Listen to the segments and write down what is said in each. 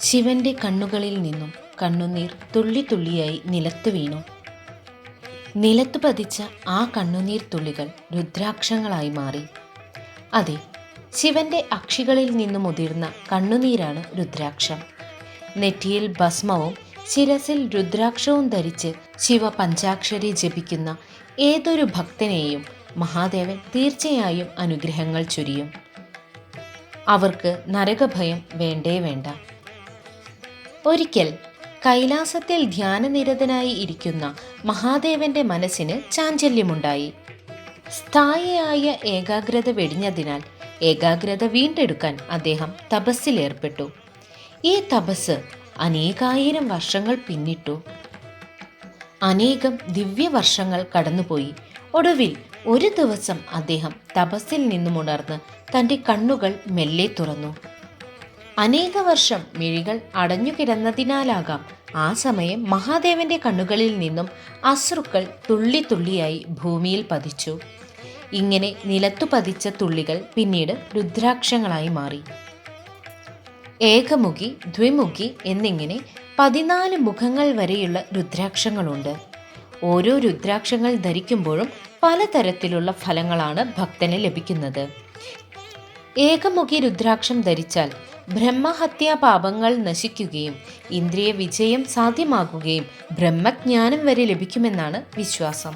ശിവന്റെ കണ്ണുകളിൽ നിന്നും കണ്ണുനീർ തുള്ളി തുള്ളിയായി നിലത്ത് വീണു. നിലത്ത് പതിച്ച ആ കണ്ണുനീർ തുള്ളികൾ രുദ്രാക്ഷങ്ങളായി മാറി. അതെ ശിവന്റെ അക്ഷികളിൽ നിന്നും ഉതിർന്ന കണ്ണുനീരാണ് രുദ്രാക്ഷം. നെറ്റിയിൽ ഭസ്മവും ശിരസിൽ രുദ്രാക്ഷവും ധരിച്ച് ശിവ പഞ്ചാക്ഷരി ജപിക്കുന്ന ഏതൊരു ഭക്തനെയും മഹാദേവൻ തീർച്ചയായും അനുഗ്രഹങ്ങൾ ചൊരിയും. അവർക്ക് നരകഭയം വേണ്ടേ വേണ്ട. ഒരിക്കൽ കൈലാസത്തിൽ ധ്യാനനിരതനായി ഇരിക്കുന്ന മഹാദേവന്റെ മനസ്സിന് ചാഞ്ചല്യമുണ്ടായി. സ്ഥായിയായ ഏകാഗ്രത വെടിഞ്ഞതിനാൽ ഏകാഗ്രത വീണ്ടെടുക്കാൻ അദ്ദേഹം തപസ്സിലേർപ്പെട്ടു ഈ തപസ് അനേകായിരം വർഷങ്ങൾ പിന്നിട്ടു. അനേകം ദിവ്യവർഷങ്ങൾ കടന്നുപോയി. ഒടുവിൽ ഒരു ദിവസം അദ്ദേഹം തപസ്സിൽ നിന്നുമുണർന്ന് തന്റെ കണ്ണുകൾ മെല്ലെ തുറന്നു. അനേക വർഷം മിഴികൾ അടഞ്ഞുകിടന്നതിനാലാകാം ആ സമയം മഹാദേവന്റെ കണ്ണുകളിൽ നിന്നും അശ്രുക്കൾ തുള്ളി തുള്ളിയായി ഭൂമിയിൽ പതിച്ചു. ഇങ്ങനെ നിലത്തു പതിച്ച തുള്ളികൾ പിന്നീട് രുദ്രാക്ഷങ്ങളായി മാറി. ഏകമുഖി ദ്വിമുഖി എന്നിങ്ങനെ പതിനാല് മുഖങ്ങൾ വരെയുള്ള രുദ്രാക്ഷങ്ങളുണ്ട്. ഓരോ രുദ്രാക്ഷങ്ങൾ ധരിക്കുമ്പോഴും പലതരത്തിലുള്ള ഫലങ്ങളാണ് ഭക്തന് ലഭിക്കുന്നത്. ഏകമുഖി രുദ്രാക്ഷം ധരിച്ചാൽ ബ്രഹ്മഹത്യാ പാപങ്ങൾ നശിക്കുകയും ഇന്ദ്രിയ വിജയം സാധ്യമാകുകയും ബ്രഹ്മജ്ഞാനം വരെ ലഭിക്കുമെന്നാണ് വിശ്വാസം.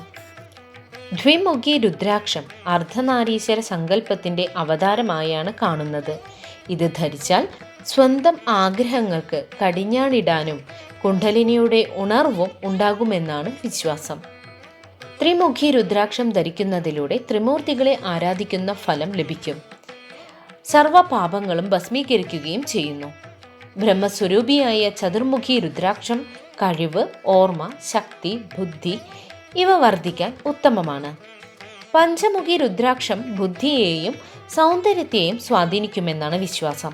ദ്വിമുഖി രുദ്രാക്ഷം അർദ്ധനാരീശ്വര സങ്കല്പത്തിന്റെ അവതാരമായാണ് കാണുന്നത്. ഇത് ധരിച്ചാൽ സ്വന്തം ആഗ്രഹങ്ങൾക്ക് കടിഞ്ഞാണിടാനും കുണ്ഡലിനിയുടെ ഉണർവും ഉണ്ടാകുമെന്നാണ് വിശ്വാസം. ത്രിമുഖി രുദ്രാക്ഷം ധരിക്കുന്നതിലൂടെ ത്രിമൂർത്തികളെ ആരാധിക്കുന്ന ഫലം ലഭിക്കും. സർവ പാപങ്ങളും ഭസ്മീകരിക്കുകയും ചെയ്യുന്നു. ബ്രഹ്മസ്വരൂപിയായ ചതുർമുഖി രുദ്രാക്ഷം കഴിവ് ഓർമ്മ ശക്തി ബുദ്ധി ഇവ വർദ്ധിക്കാൻ ഉത്തമമാണ്. പഞ്ചമുഖി രുദ്രാക്ഷം ബുദ്ധിയെയും സൗന്ദര്യത്തെയും സ്വാധീനിക്കുമെന്നാണ് വിശ്വാസം.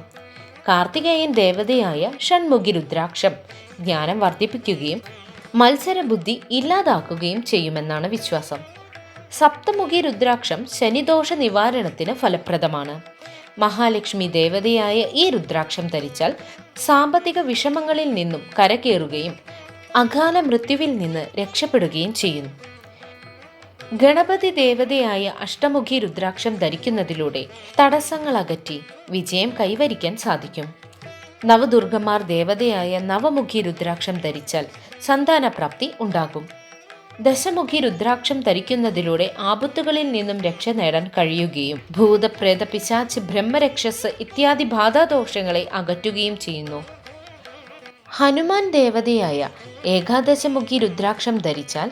കാർത്തികേയൻ ദേവതയായ ഷൺമുഖി രുദ്രാക്ഷം ജ്ഞാനം വർദ്ധിപ്പിക്കുകയും മത്സരബുദ്ധി ഇല്ലാതാക്കുകയും ചെയ്യുമെന്നാണ് വിശ്വാസം. സപ്തമുഖി രുദ്രാക്ഷം ശനിദോഷ നിവാരണത്തിന് ഫലപ്രദമാണ്. മഹാലക്ഷ്മി ദേവതയായ ഈ രുദ്രാക്ഷം ധരിച്ചാൽ സാമ്പത്തിക വിഷമങ്ങളിൽ നിന്നും കരകയറുകയും അകാല മൃത്യുവിൽ നിന്ന് രക്ഷപ്പെടുകയും ചെയ്യുന്നു. ഗണപതി ദേവതയായ അഷ്ടമുഖി രുദ്രാക്ഷം ധരിക്കുന്നതിലൂടെ തടസ്സങ്ങൾ അകറ്റി വിജയം കൈവരിക്കാൻ സാധിക്കും. നവദുർഗമാർ ദേവതയായ നവമുഖി രുദ്രാക്ഷം ധരിച്ചാൽ സന്താനപ്രാപ്തി ഉണ്ടാകും. ദശമുഖി രുദ്രാക്ഷം ധരിക്കുന്നതിലൂടെ ആപത്തുകളിൽ നിന്നും രക്ഷ നേടാൻ കഴിയുകയും ഭൂതപ്രേത പിശാച്ച് ബ്രഹ്മരക്ഷസ് ഇത്യാദി ബാധാദോഷങ്ങളെ അകറ്റുകയും ചെയ്യുന്നു. ഹനുമാൻ ദേവതയായ ഏകാദശമുഖി രുദ്രാക്ഷം ധരിച്ചാൽ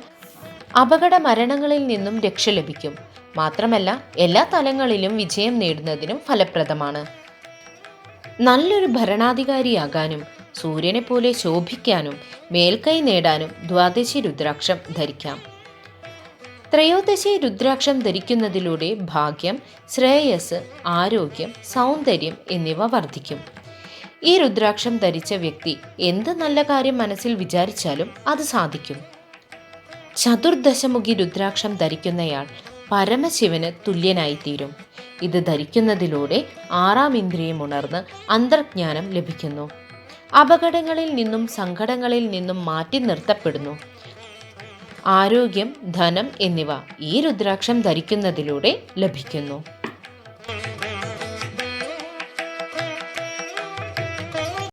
അപകട മരണങ്ങളിൽ നിന്നും രക്ഷ ലഭിക്കും. മാത്രമല്ല എല്ലാ തലങ്ങളിലും വിജയം നേടുന്നതിനും ഫലപ്രദമാണ്. നല്ലൊരു ഭരണാധികാരിയാകാനും സൂര്യനെ പോലെ ശോഭിക്കാനും മേൽക്കൈ നേടാനും ദ്വാദശി രുദ്രാക്ഷം ധരിക്കാം. ത്രയോദശി രുദ്രാക്ഷം ധരിക്കുന്നതിലൂടെ ഭാഗ്യം ശ്രേയസ് ആരോഗ്യം സൗന്ദര്യം എന്നിവ വർദ്ധിക്കും. ഈ രുദ്രാക്ഷം ധരിച്ച വ്യക്തി എന്ത് നല്ല കാര്യം മനസ്സിൽ വിചാരിച്ചാലും അത് സാധിക്കും. ചതുർദശമുഖി രുദ്രാക്ഷം ധരിക്കുന്നയാൾ പരമശിവന് തുല്യനായിത്തീരും. ഇത് ധരിക്കുന്നതിലൂടെ ആറാം ഇന്ദ്രിയം ഉണർന്ന് അന്തർജ്ഞാനം ലഭിക്കുന്നു. അപകടങ്ങളിൽ നിന്നും സങ്കടങ്ങളിൽ നിന്നും മാറ്റി നിർത്തപ്പെടുന്നു. ആരോഗ്യം ധനം എന്നിവ ഈ രുദ്രാക്ഷം ധരിക്കുന്നതിലൂടെ ലഭിക്കുന്നു.